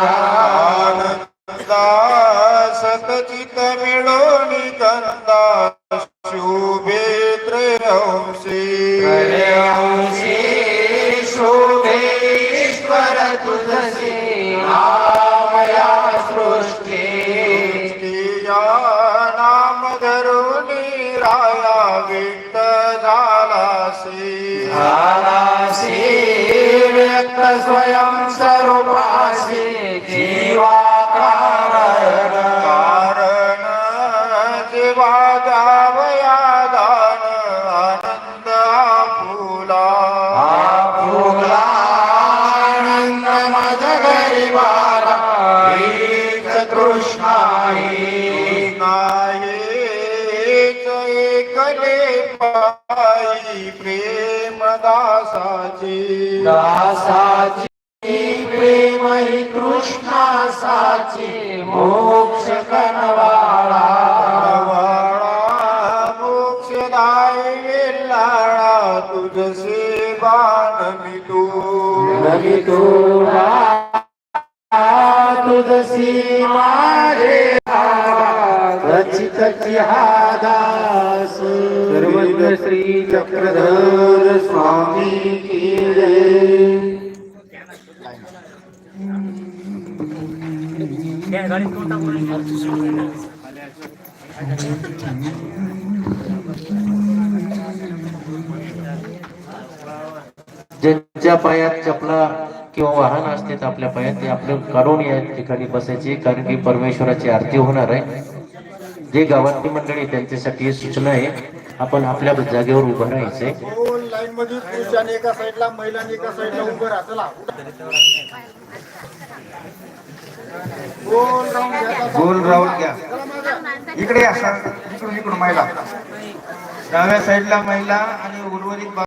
જ્ઞાન સતચિત મેળો નિકંદા શુભે ત્રયંશી શોભે ઈશ્વર તુલસી મયા સૃષ્ટિ નામ ધરો નિરાયા વિક્ત ઝાલાસી स्वयं स्वरूपासि जीवाकारण जिवागावया दानम जगीवादा चतुष्णाय एकले पायी प्रेमदासाची दासाची प्रेम ही कृष्णासाची. मोक्ष कनवाळा. वाळा मोक्षदाय वेल्लाळा तुझसे बाण तू. नवी तुला तुझसी माझे रचितची हा दास श्री चक्रधर स्वामी की ज्यांच्या पायात चपला किंवा वाहन असते आपल्या पायात ते आपलं काढून या ठिकाणी बसायचे कारण की परमेश्वराची आरती होणार आहे. जे गावातली मंडळी त्यांच्यासाठी सूचना आहे. आपण आपल्या जागेवर उभं राहायचंय. दोन लाईन मध्ये पुरुषाने एका साईडला महिलांनी एका साईडला उभं राहा. चला. गोल राऊंड घ्या. गोल राऊंड घ्या. इकडे सर इकडून इकडून महिला डाव्या साईडला महिला आणि उर्वरित